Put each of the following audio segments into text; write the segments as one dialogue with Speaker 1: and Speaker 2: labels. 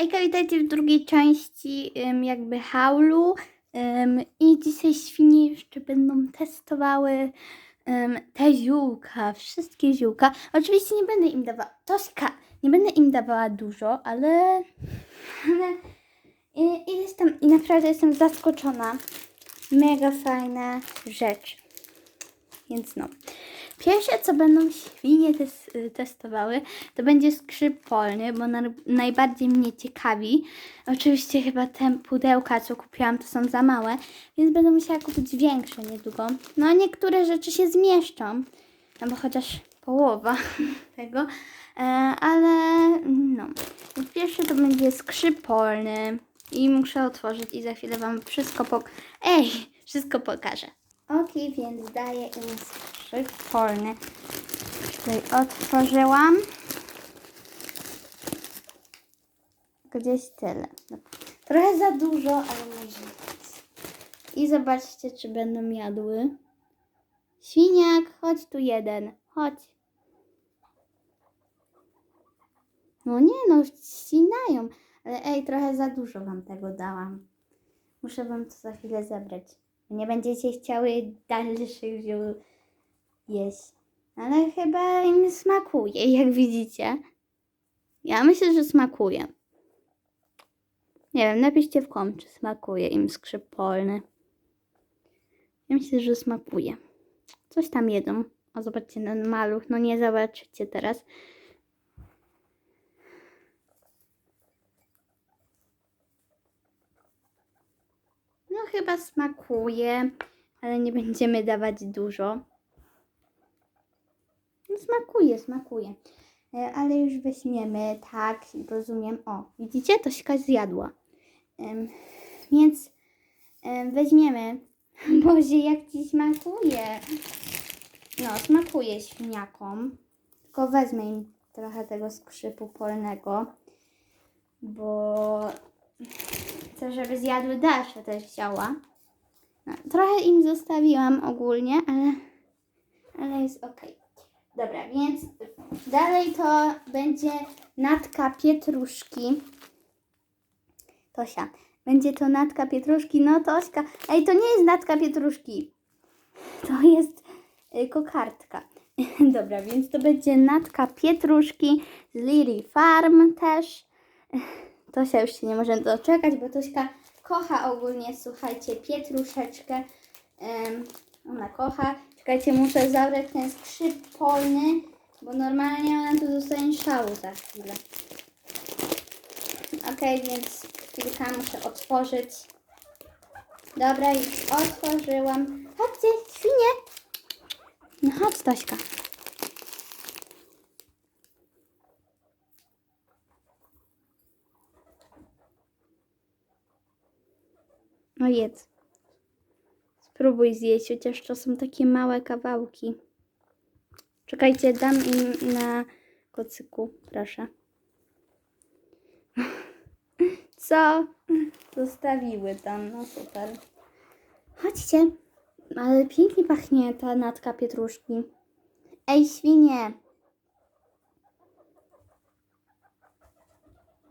Speaker 1: Hejka, witajcie w drugiej części ym, jakby haulu. Ym, I dzisiaj świnie jeszcze będą testowały ym, te ziółka, wszystkie ziółka. Oczywiście nie będę im dawała, Tośka, nie będę im dawała dużo, ale, ale i, i jestem, i naprawdę jestem zaskoczona. Mega fajna rzecz. Więc no. Pierwsze, co będą świnie tes, testowały, to będzie skrzyp polny, bo na, najbardziej mnie ciekawi. Oczywiście chyba te pudełka, co kupiłam, to są za małe, więc będę musiała kupić większe niedługo. No a niektóre rzeczy się zmieszczą, albo chociaż połowa tego, e, ale no. Pierwsze to będzie skrzyp polny i muszę otworzyć i za chwilę Wam wszystko pok... Ej, wszystko pokażę. Ok, więc daję im skrzyp polny. Tutaj otworzyłam. Gdzieś tyle. Trochę za dużo, ale może być. I zobaczcie, czy będą jadły. Świniak, chodź tu jeden. Chodź. No nie no, ścinają. Ale ej, trochę za dużo wam tego dałam. Muszę wam to za chwilę zebrać. Nie będziecie chciały dalszych ziół jeść. Ale chyba im smakuje, jak widzicie. Ja myślę, że smakuje. Nie wiem, napiszcie w kom, czy smakuje im skrzyp polny. Ja myślę, że smakuje. Coś tam jedzą. O, zobaczcie, ten maluch. No nie zobaczycie teraz. Chyba smakuje, ale nie będziemy dawać dużo. No, smakuje, smakuje. E, Ale już weźmiemy, tak, rozumiem. O, widzicie? Tośka zjadła. Em, więc em, weźmiemy. Boże, jak ci smakuje. No, smakuje świniakom. Tylko wezmę im trochę tego skrzypu polnego, bo chcę, żeby zjadły dalsze też chciała. No, trochę im zostawiłam ogólnie, ale, ale jest ok. Dobra, więc dalej to będzie natka pietruszki. Tosia, będzie to natka pietruszki. No Tośka, ej, to nie jest natka pietruszki. To jest y, kokardka. Dobra, więc to będzie natka pietruszki z Lily Farm też. Tosia już się nie może doczekać, bo Tośka kocha ogólnie, słuchajcie, pietruszeczkę. Em, ona kocha. Czekajcie, muszę zabrać ten skrzyp polny, bo normalnie ona tu dostanie szału za chwilę. Okej, więc chwilkę muszę otworzyć. Dobra, już otworzyłam. Chodźcie, świnie! No chodź, Tośka. No jedz. Spróbuj zjeść, chociaż to są takie małe kawałki. Czekajcie, dam im na kocyku, proszę. Co? Zostawiły tam, no super. Chodźcie. Ale pięknie pachnie ta natka pietruszki. Ej, świnie!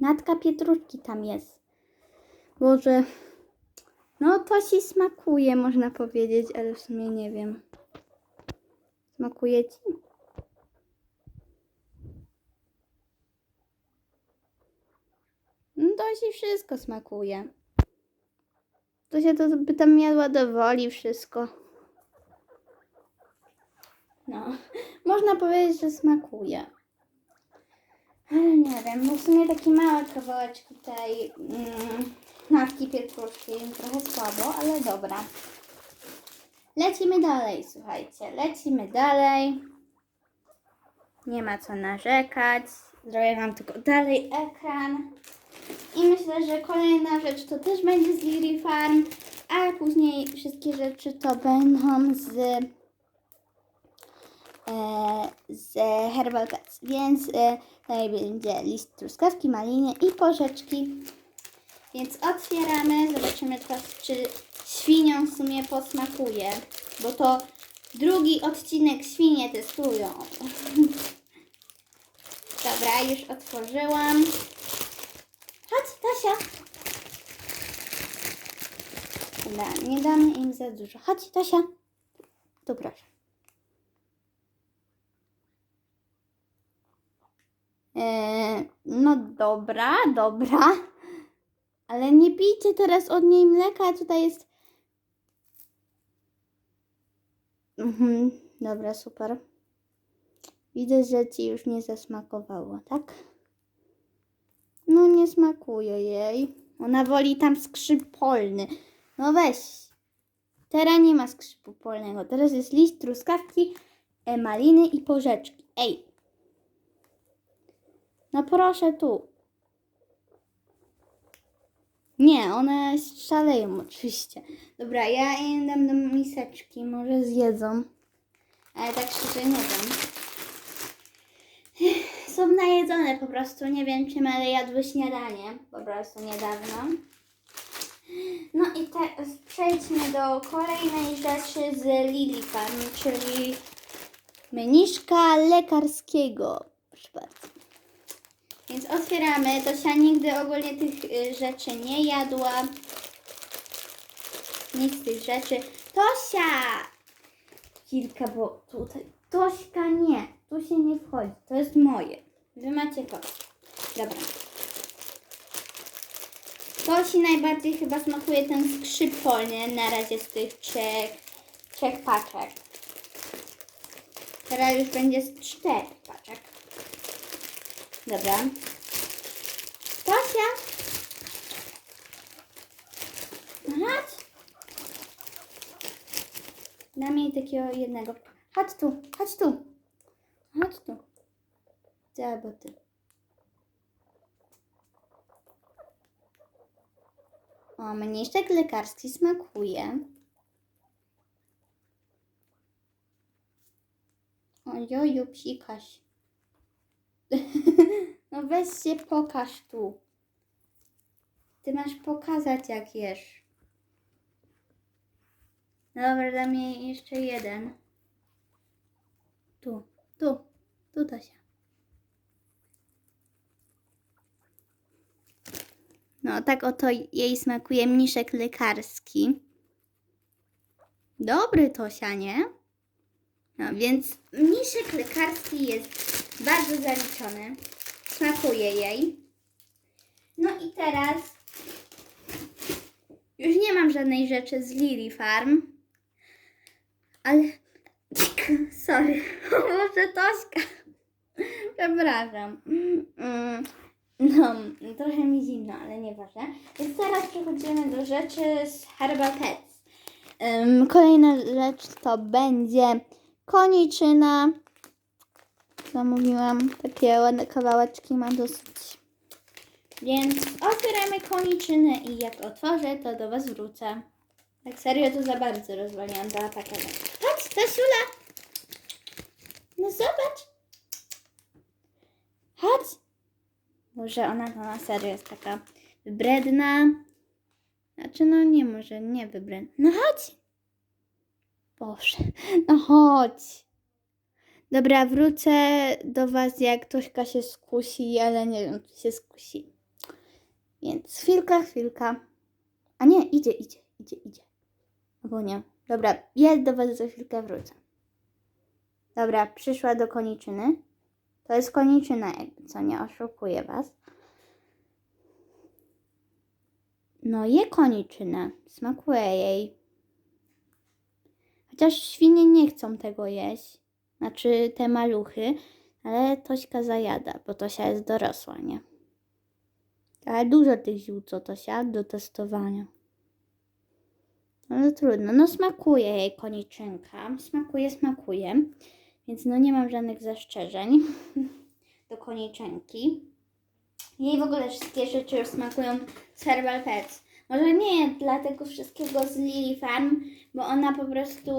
Speaker 1: Natka pietruszki tam jest. Boże. No to ci smakuje, można powiedzieć, ale w sumie nie wiem. Smakuje ci? No to ci wszystko smakuje. To się to by tam miała do woli wszystko. No, można powiedzieć, że smakuje. Ale nie wiem, bo w sumie taki mały kawałeczek tej mm, natki pietruszki trochę słabo, ale dobra. Lecimy dalej, słuchajcie, lecimy dalej. Nie ma co narzekać. Zrobię Wam tylko dalej ekran. I myślę, że kolejna rzecz to też będzie z Lily Farm, a później wszystkie rzeczy to będą z, e, z Herbal. Więc e, tutaj będzie list truskawki, maliny i porzeczki. Więc otwieramy, zobaczymy teraz, czy świniom w sumie posmakuje, bo to drugi odcinek świnie testują. Dobra, już otworzyłam. Tosia! Dobra, nie damy im za dużo. Chodź, Tosia. Tu proszę. Eee, no dobra, dobra. Ale nie pijcie teraz od niej mleka, tutaj jest... Mhm, dobra, super. Widzę, że ci już nie zasmakowało, tak? No nie smakuje jej. Ona woli tam skrzyp polny. No weź. Teraz nie ma skrzypu polnego. Teraz jest liść truskawki, maliny i porzeczki. Ej. No proszę tu. Nie, one szaleją oczywiście. Dobra, ja im dam do miseczki, może zjedzą. Ale tak szczerze nie wiem. Są najedzone po prostu, nie wiem czym, ale jadły śniadanie po prostu niedawno. No i te, przejdźmy do kolejnej rzeczy z Farm, czyli mniszka lekarskiego. Proszę bardzo. Więc otwieramy. Tosia nigdy ogólnie tych y, rzeczy nie jadła. Nic z tych rzeczy. Tosia! Kilka, bo tutaj. Tośka nie. Tu się nie wchodzi. To jest moje. Wy macie to. Dobra. Tosi najbardziej chyba smakuje ten skrzyp polny na razie z tych trzech, trzech paczek. Teraz już będzie z czterech paczek. Dobra. Tosia! Chodź. Dam jej takiego jednego. Chodź tu, chodź tu. Chodź tu. Albo ty. O, mniejszek lekarski smakuje. Ojoju, psikaś. no weź się pokaż tu. Ty masz pokazać jak jesz. Dobra, dam jej jeszcze jeden. Tu, tu, tu Tosia. No, tak oto jej smakuje mniszek lekarski. Dobry Tosia, nie? No, więc mniszek lekarski jest bardzo zaliczony. Smakuje jej. No i teraz już nie mam żadnej rzeczy z Lily Farm. Ale... Sorry. Może Tośka. Przepraszam. Mm, No, trochę mi zimno, ale nieważne. Więc teraz przechodzimy do rzeczy z Herbal Pets. Kolejna rzecz to będzie koniczyna. Zamówiłam takie ładne kawałeczki, ma dosyć. Więc otwieramy koniczynę i jak otworzę, to do Was wrócę. Tak serio, to za bardzo rozwaliłam dwa pakiety. Chodź, Tasiula! No zobacz! Chodź! Może ona to na serio jest taka wybredna. Znaczy, no nie, może nie wybredna. No chodź! Boże, no chodź! Dobra, wrócę do Was, jak Tośka się skusi, ale nie wiem, czy się skusi. Więc chwilka, chwilka. A nie, idzie, idzie, idzie, idzie. Albo nie. Dobra, ja do Was za chwilkę wrócę. Dobra, przyszła do koniczyny. To jest koniczyna, co nie oszukuję Was. No, je koniczynę. Smakuje jej. Chociaż świnie nie chcą tego jeść. Znaczy te maluchy. Ale Tośka zajada, bo Tosia jest dorosła, nie? Ale dużo tych ziół, co Tosia, do testowania. No, no trudno. No smakuje jej koniczynka. Smakuje, smakuje. Więc no nie mam żadnych zastrzeżeń do koniczynki. Jej w ogóle wszystkie rzeczy już smakują z Pets. Może nie dla tego wszystkiego z Lily Farm, bo ona po prostu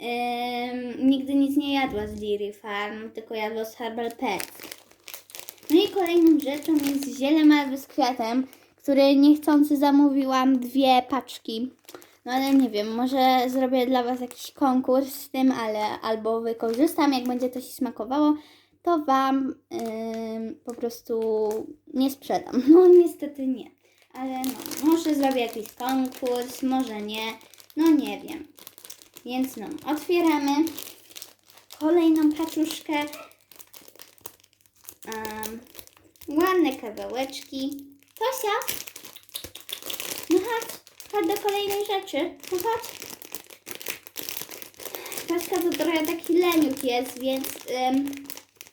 Speaker 1: ym, nigdy nic nie jadła z Lily Farm, tylko jadła z Herbal Pets. No i kolejną rzeczą jest ziele malwy z kwiatem, które niechcący zamówiłam dwie paczki. No ale nie wiem, może zrobię dla Was jakiś konkurs z tym, ale albo wykorzystam, jak będzie to się smakowało, to Wam ym, po prostu nie sprzedam. No niestety nie. ale no, może zrobię jakiś konkurs, może nie, no nie wiem. Więc no, otwieramy kolejną paczuszkę. Um, ładne kawałeczki. Tosia, no chodź, chodź do kolejnej rzeczy. No chodź. Tośka to trochę taki leniuch jest, więc em,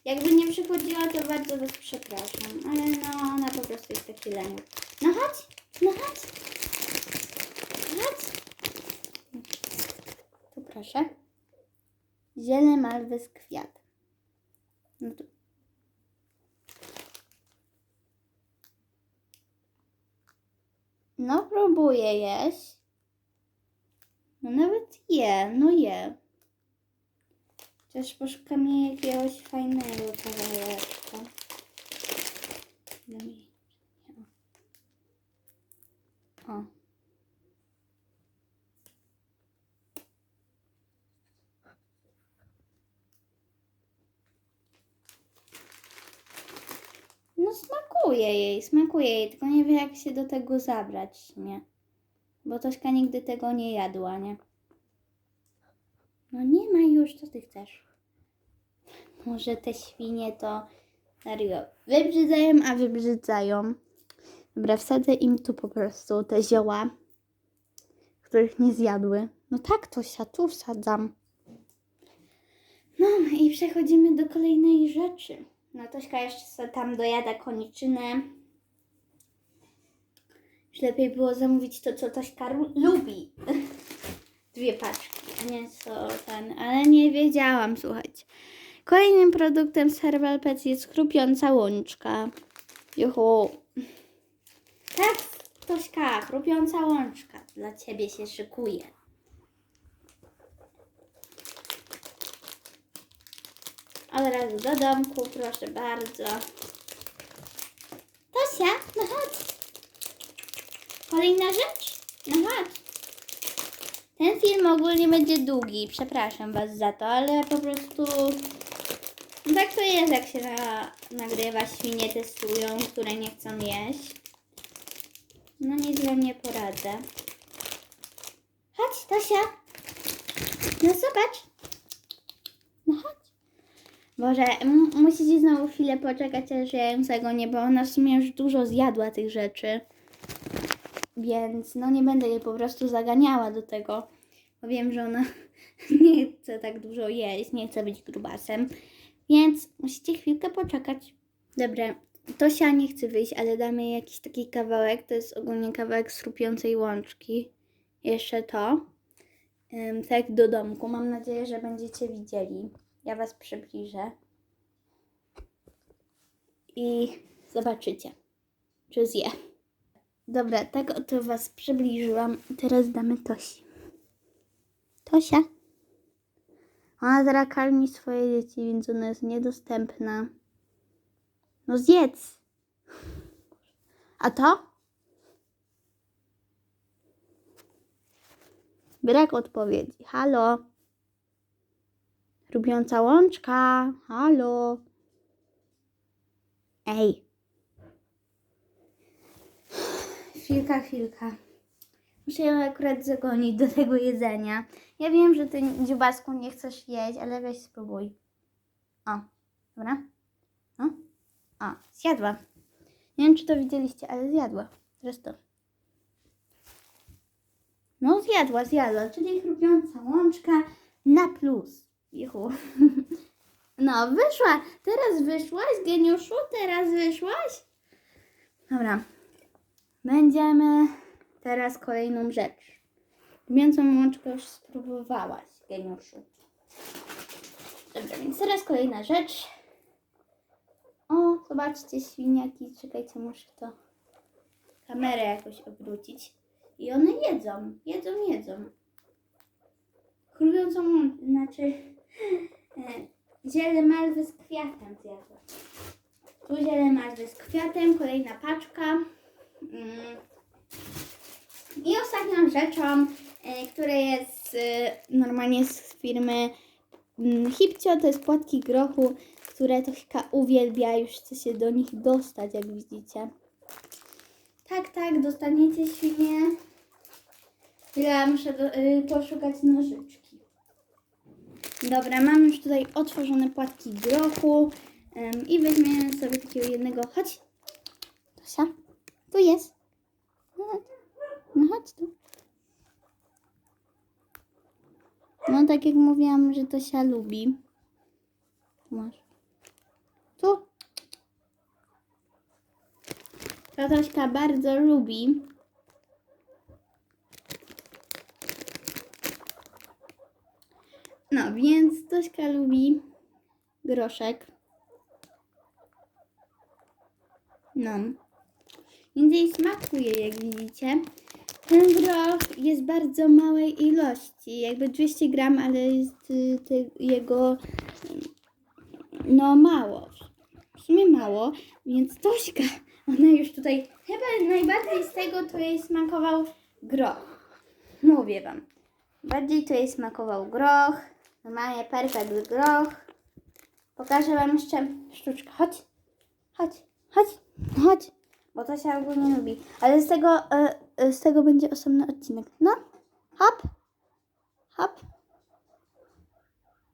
Speaker 1: jakby nie przychodziła, to bardzo Was przepraszam. Ale no, ona po prostu jest taki leniuch. No chodź, no. Chodź. Proszę. Ziele malwy z kwiatem. No tu. No próbuję jeść. No nawet je, no je. Chociaż poszukam jakiegoś fajnego kawałeczka. O. No smakuje jej, smakuje jej, tylko nie wie jak się do tego zabrać sumie. Bo Tośka nigdy tego nie jadła, nie? No nie ma już, co ty chcesz? Może te świnie to serio wybrzydzają, a wybrzydzają. Dobra, wsadzę im tu po prostu te zioła, których nie zjadły. No tak, Tosia, tu wsadzam. No i przechodzimy do kolejnej rzeczy. No Tośka jeszcze tam dojada koniczynę. Już lepiej było zamówić to, co Tośka lubi. Dwie paczki, nie co ten, ale nie wiedziałam, słuchajcie. Kolejnym produktem z Herbal Pets jest chrupiąca łączka. Juhu. Tak, Tośka, chrupiąca łączka. Dla Ciebie się szykuje. Od razu do domku, proszę bardzo. Tosia, no chodź. Kolejna rzecz? No chodź. Ten film ogólnie będzie długi, przepraszam Was za to, ale po prostu no tak to jest, jak się na, nagrywa, świnie testują, które nie chcą jeść. No nic wam nie poradzę. Chodź, Tosia. No zobacz. Boże, musicie znowu chwilę poczekać, aż ja ją zagonię, bo ona w sumie już dużo zjadła tych rzeczy. Więc no nie będę jej po prostu zaganiała do tego, bo wiem, że ona nie chce tak dużo jeść, nie chce być grubasem. Więc musicie chwilkę poczekać. Dobra, Tosia nie chce wyjść, ale damy jej jakiś taki kawałek. To jest ogólnie kawałek srupiącej łączki. Jeszcze to. Ym, tak do domku. Mam nadzieję, że będziecie widzieli. Ja Was przybliżę. I zobaczycie, czy zje. Dobra, tak oto Was przybliżyłam. Teraz damy Tosi. Tosia. Ona teraz karmi swoje dzieci, więc ona jest niedostępna. No zjedz. A to? Brak odpowiedzi. Halo. Lubiąca łączka. Halo. Ej. Chwilka, chwilka. Muszę ją akurat zagonić do tego jedzenia. Ja wiem, że ty dziubasku nie chcesz jeść, ale weź spróbuj. O, dobra? No. O, zjadła. Nie wiem, czy to widzieliście, ale zjadła. To. No, zjadła, zjadła, czyli chrupiąca łączka na plus. Juhu. No, wyszła. Teraz wyszłaś, geniuszu? Teraz wyszłaś? Dobra. Będziemy teraz kolejną rzecz. Mięsą łączkę już spróbowałaś, geniuszu. Dobra, więc teraz kolejna rzecz. O, zobaczcie świniaki. Czekajcie, muszę to kamerę jakoś obrócić. I one jedzą, jedzą, jedzą. Łączkę, znaczy ziele malwy z kwiatem zjadła. Tu ziele malwy z kwiatem, kolejna paczka. Mm. I ostatnią rzeczą, e, która jest e, normalnie z firmy mm, Hipcio, to jest płatki grochu, które Tośka uwielbia, już chce się do nich dostać, jak widzicie. Tak, tak, dostaniecie świnie. Ja muszę do, y, poszukać nożyczki. Dobra, mam już tutaj otworzone płatki grochu em, i weźmiemy sobie takiego jednego. Chodź. Tosia, tu jest. No chodź, no chodź tu. No tak jak mówiłam, że Tosia lubi. Masz. Tu. Tatośka bardzo lubi. No, Tośka lubi groszek. No. Jej smakuje, jak widzicie. Ten groch jest bardzo małej ilości, jakby 200 gram, ale jest y, te, jego no mało. W sumie mało, więc Tośka, ona już tutaj chyba najbardziej z tego to jej smakował groch. Mówię wam. Bardziej to jej smakował groch. Normalnie perfekt groch. Pokażę wam jeszcze sztuczkę. Chodź, chodź, chodź, chodź. Bo to się ogólnie lubi. Ale z tego, e, e, z tego będzie osobny odcinek. No, hop, hop.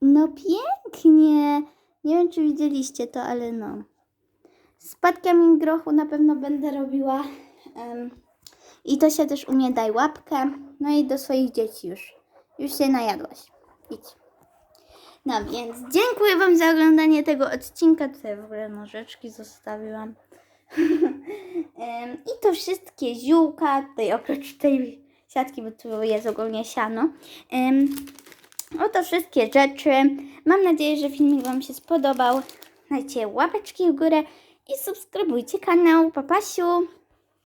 Speaker 1: No pięknie. Nie wiem, czy widzieliście to, ale no. Z spadkami grochu na pewno będę robiła. I to się też umie daj łapkę. No i do swoich dzieci już. Już się najadłaś. Idź. No więc dziękuję Wam za oglądanie tego odcinka. Tutaj w ogóle nożyczki zostawiłam. I to wszystkie ziółka, tutaj oprócz tej siatki, bo tu jest ogólnie siano. Oto wszystkie rzeczy. Mam nadzieję, że filmik Wam się spodobał. Dajcie łapeczki w górę i subskrybujcie kanał. Papasiu!